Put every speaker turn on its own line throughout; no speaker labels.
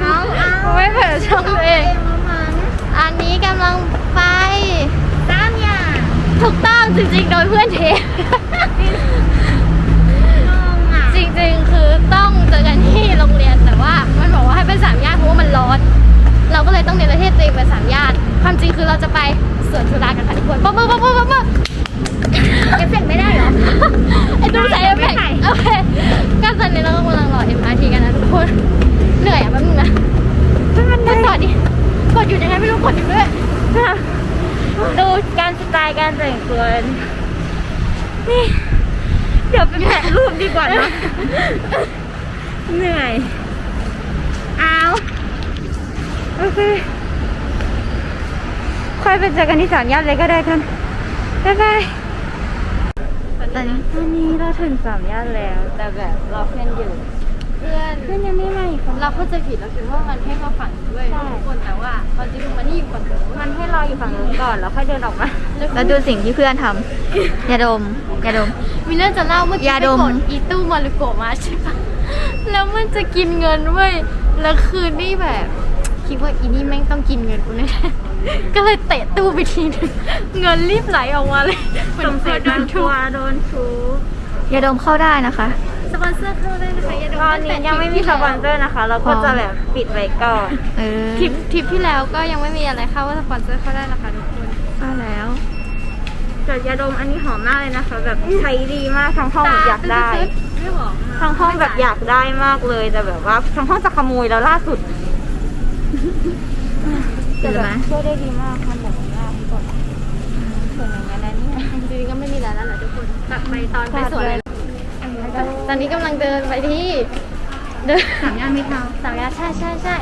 เอาเอา
ไม่เปิดช่องตัวเอง
มามัน
อันนี้กำลังไป
สามอย่าง
ถูกต้องจริงๆ โดยเพื่อนเทป
งงอะ
จริงๆ คือต้องเจอกันที่โรงเรียนแต่ว่ามันบอกว่าให้ไปสามย่านเพราะว่ามันร้อน เราก็เลยต้องเรียนประเทศตัวเองไปสามย่าน ความจริงคือเราจะไปสวนจุฬากันค่ะทุกคนป๊บป๊บป๊บป๊บป๊บป๊บ
เอฟเฟกต์ไม่ได้เหรอ
ไอ้ต้องใส่เอฟเฟกต์
ไม่ใส่
โอเคก็ตอนนี้เรากำลังรอ MRT กันนะทุกคน เหนื่อยอะแป๊บนึงนะกดต่อดิ กดอ ยังไงไม่รู้กดอยู่ด้วย
ดูการสไตล์การแต่งตัวนี่ เดี๋ยวไปแปะรูปดีกว่านะเหนื่อยเอาโอเคค่อยไปเจอกันที่สามย่านเลยก็ได้กันบ๊ายบายตอนนี้ตอนนี้เราถึงสามย่านแล้ว แต่แบบรอเพื่อนอยู่
เพื่อน
เพื่อนยังไม่มาอีกคน
เราเข้าใจผิดเราคิดว่ามันให้มาฝั่งนี้ด้วย
ใช่
ทุกคนแต่ว่าความจริงมันนี่อยู่ฝั่งนู้น
มันให้รออยู่ฝั่งนู้นก่อนแล้วค่อยเดินออกมา
แล้ว
แล้วดูสิ่งที่เพื่อนทำอย่าดมอย่าดม
มีเรื่องจะเล่าเมื่อกี้
ยา
ไป
ดม
กดอีตู้มารุโกะมาใช่ปะแล้วมันจะกินเงินเว้ยแล้วคืนนี่แบบ คิดว่าอีนี่แม่งต้องกินเงินกูแน่ๆก็เลยเตะตู้ไปทีนึงเงินรีบไหลออกมาเลยเหมือนเพื่อนโดนทุบ
โดนชูอย่าดมเข้าได้นะคะ
สปอนเซอร์เข้าได้นะคะอย่าดม
ตอนนี้ยังไม่มีสปอนเซอร์นะคะ เราก็จะแบบปิดไว้ก่อนเออ
ทริปทริปที่แล้วก็ยังไม่มีอะไรเข้าว่าสปอนเซอร์เข้าได้นะคะทุกคน
ก็แล้วแต่ยาดมอันนี้หอมมากเลยนะคะ แบบใช้ดีมากทั้งห้องอยากได้
ไม่บอก
ทั้งห้องแบบอยากได้มากเลยแต่แบบว่าทั้งห้องจะขโมยแล้วล่าสุดแต่แบบช่วยได้ดีมากทำแบบนี้มากทุกคนสวยอย่างนั้นนะเนี่ย
จริงๆก็ไม่มีอะไรแล้วแหละทุกคนกลับไปตอนไปสวนเลย ตอนนี้กำลังเดินไปที่เดิน
สามย่านไม่เท่า
สามย่านใช่ใช่ใช่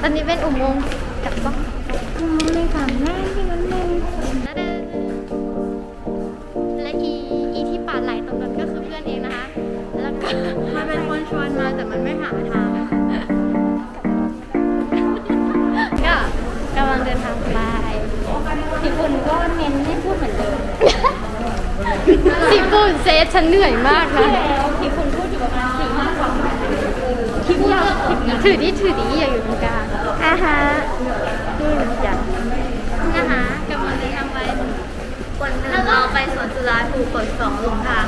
ตอนนี้เป็นอุโมงค์กลับบ้าน
ไม่สามย่านที่นั้นเลย
แล้วเดินและอีอีที่ปาดไหลตรงนั้นก็คือเพื่อนเองนะคะ แล้วก็
มันเป็นคนชวนมาแต่มันไม่หาทาง
ก็กำลังเดินทางไป
พี่คุณก็เน้นให้พูดเหมือนเดิม
สิปูนเซตฉันเหนื่อยมากนะ
พี่คุณพูดอยู่ประมาณสี่ห้าคำ
คลิปยาวคลิปถือดีถือดีอย่าอยู่ตรงกลาง
อ่าฮะนี่จ้ะ
นะคะกำลังเดินทางไป
คนหนึ่งเราไปสวนจุฬาถูกกดสองหลงทาง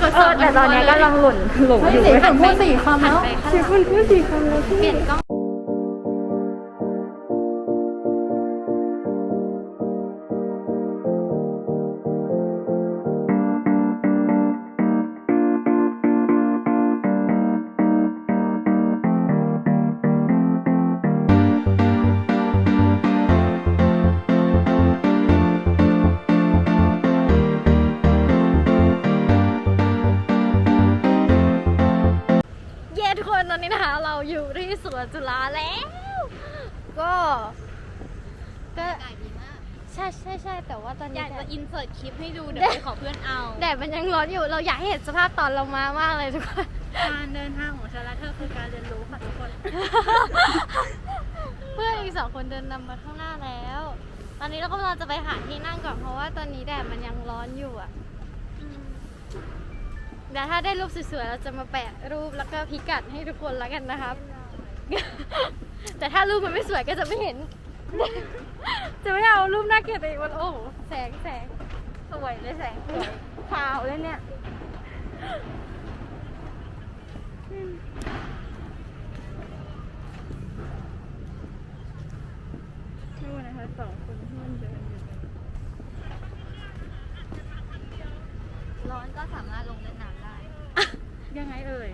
กด
เออแต่ตอนนี้กำลังหล่นหลงอยู่
หันพูดสี่คำแล้ว
พี่คุณพูดสี่คำแล้วพี่
เปลี่ยนกล้อง วนจุฬาแล้ว ก็ก็ใช่ใช่ใช่แต่ว่าตอน
อ
นี้
ยากจะ
แดด
อินเสิร์ตคลิปให้ดูเดี๋ยวไปขอเพื่อนเอา
แดดมันยังร้อนอยู่เราอยากให้เห็นสภาพตอนเรามามากเลยทุกคน
การเดินทางของชาลาเธอร์คือการเรียนรู้ค่ะทุกคน
เพื่อนอีกสองคนเดินนำมาข้างหน้าแล้ว ตอนนี้เราก็กำลังจะไปหาที่นั่งก่อนเพราะว่าตอนนี้แดดมันยังร้อนอยู่อะเดี๋ยวถ้าได้รูปสวยๆเราจะมาแปะรูปแล้วก็พิกัดให้ทุกคนแล้วกันนะครับ แต่ถ้ารูปมันไม่สวยก็จะไม่เห็น จะไม่เอารูปน่าเกลียดตัวเองมันโอ้โหแสงแสง
สวยเลยแสงสวยขาวเลยเนี่ยดูนะคะสองคนที่มันเดินอยู่
ร้อนก็สามารถลงเล่นน้ำได้
ยังไงเอ่ย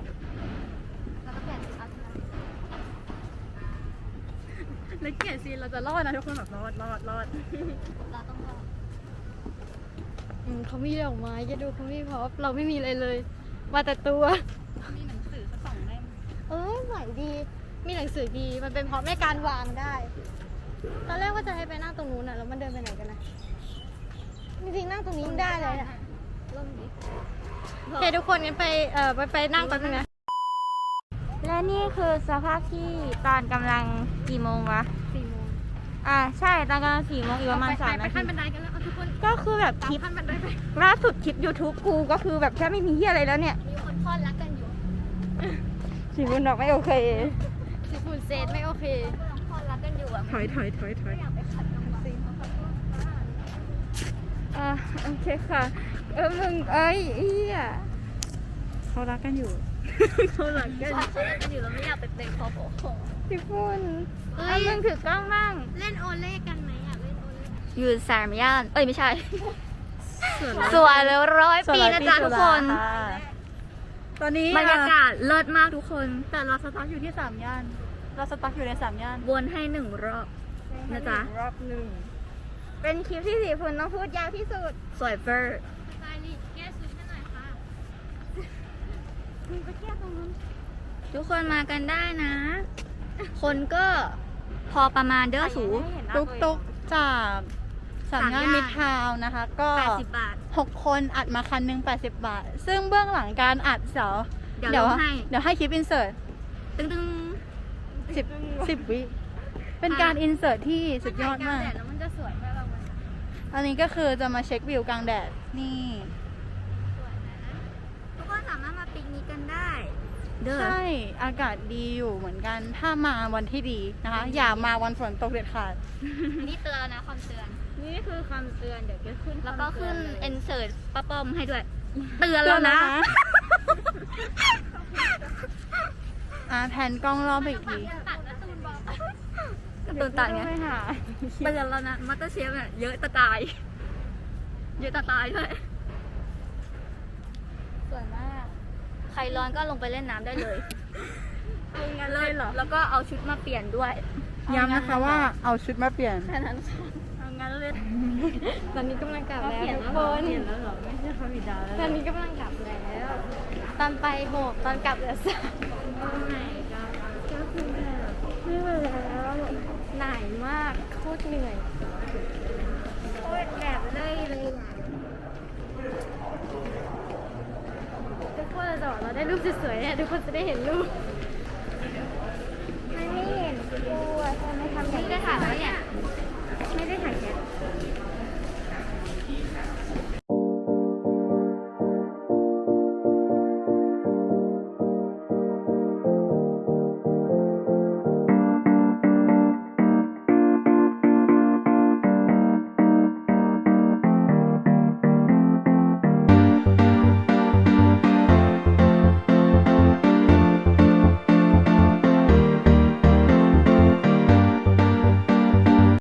แล้วเกี
ยรติซีนเราจะรอดนะทุกคนแบบรอดรอดรอด
เราต้องรออืมเขามีดอกไม้แกดูเขามีพร็อพเราไม่มีอะไรเลย มาแต่ตัว
มีหนังสือสักสองเล่ม
เอ้ยไหวดี มีหนังสือดี มันเป็นเพราะในการวางได้ ตอนแรกว่าจะให้ไปนั่งตรงนู้นน่ะ แล้วมันเดินไปไหนกันนะจริงๆนั่งตรงนี้ยังได้เลยอะ
ร่มนี้
โอเคทุกคนงั้นไปเอ่อไปไปนั่งแป๊บนึงนะ
และนี่คือสภาพที่ตอนกำลังกี่โมงวะ
สี่โมง
อ่าใช่ตอนกำลังสี่โมงอีกประมาณ
ไป
สาม
ไป
นา
ขั้
ที
นบันไดกันแล้วเอาทุกคน
ก็คือแบบ
ตา
ค
ม
ลิป
ขั้นบันไดไป
ล่าสุดคลิป YouTube กูก็คือแบบแค่ไม่มีเฮียอะไรแล้วเนี่ย
มีคนคลอดรักกันอยู่
สีบุญดอกไม่โอเค
สิบุนเซ
เซตไม่โอเค
พอรักกันอยู่อะ
ถอยถอยถอยถอย
อ่าโอเคค่ะ เออมึงเอ้ยเอี้ย
เขารักกันอยู่ เขารักกัน
กันอยู่แล้วไม่อยากไปเป็นคอโบ
พี่พุ่น
อะมึงถือกล้องมั่ง
เล่นโอเล่กันไหมอยากเล่นโอเล่
อยู่สามย่าน เอ้ยไม่ใช่
ส่วน
สวยแล้วร้อยปีนะจ๊ะทุกคน
ตอนนี้
บรรยากาศเลิศมากทุกคน
แต่เราสต็อกอยู่ที่สามย่าน เราสต็อกอยู่ในสามย่าน
วนให้หนึ่งรอบนะจ๊ะ
รอบหนึ่ง
เป็นคลิปที่สี่พลต้องพูดยาวที่สุด สวยเฟอร์
สไตลิสต์แก้ชุดให้หน่อยค่ะ
ทุกคนมากันได้นะ คนก็พอประมาณเด้อสู
ตุ๊กตุ๊กจากสามย่าน
มิ
ตรทาวน์นะคะ ก็
แปดสิบบาท
หกคนอัดมาคันหนึ่ง80 บาท ซึ่งเบื้องหลังการอัดเสา
เดี๋ยวลงให้
เดี๋ยวให้คลิปอินเสิร์ต
ตึ้งตึ้ง
สิบสิบวิเป็นการอินเสิร์ตที่สุดยอดมาก
แล้วมันจะสวยไหมเราวัน
อันนี้ก็คือจะมาเช็ควิวกลางแดดนี่
ทุกคนสามารถมาปิ กนิกกันได้ เด้อ
ใช่อากาศดีอยู่เหมือนกัน ถ้ามาวันที่ดีนะคะ อย่ามาวันฝนตกเด็ดขาด
นี่เตือนนะความเตือน
นี่คือคำเตือนเดี๋ยวจะขึ้นแล้วก็ขึ้นเอนเสิร์ตป้าป้อมให้ด้วย เตือนแล้วนะ
อ่าแผ่นกล้องรอบไปอีกที
ตัดแล้วตูนบอก
กระตุนตัดไง
ไม่หา
เตือนแล้วนะมัตเตอร์เชฟเนี่ยเยอะตะตาย เยอะตะตายด้วย
สวยมาก
ใค รร้อนก็ลงไปเล่นน้ำได้เลย
งั้นเลยเหรอ
แล้วก็เอาชุดมาเปลี่ยนด้วย
ย้ำนะคะว่าเอาชุดมาเปลี่ยน
แค่นั้นเอางั้นเลย
ตอนนี้กำลังกลับแล้ว
เปลี่ยน
ทุ
แล้
ก
ว
ค
เหรอ
น
เปลี่ยนแล้วเหรอ ไม่ใช่พระบิดาแล้ว
ตอนนี้กำลังกลับแล้ว ตอนไปโบกตอนกลับเหลือสามไม่ไหวแล้วหน่ายมากโคตรเหนื่อย
โคตรแบบเลยเลย
ทุกคนเราจะบอกเราได้รูป สวยๆเนี่ยทุกคนจะได้เห็นรูป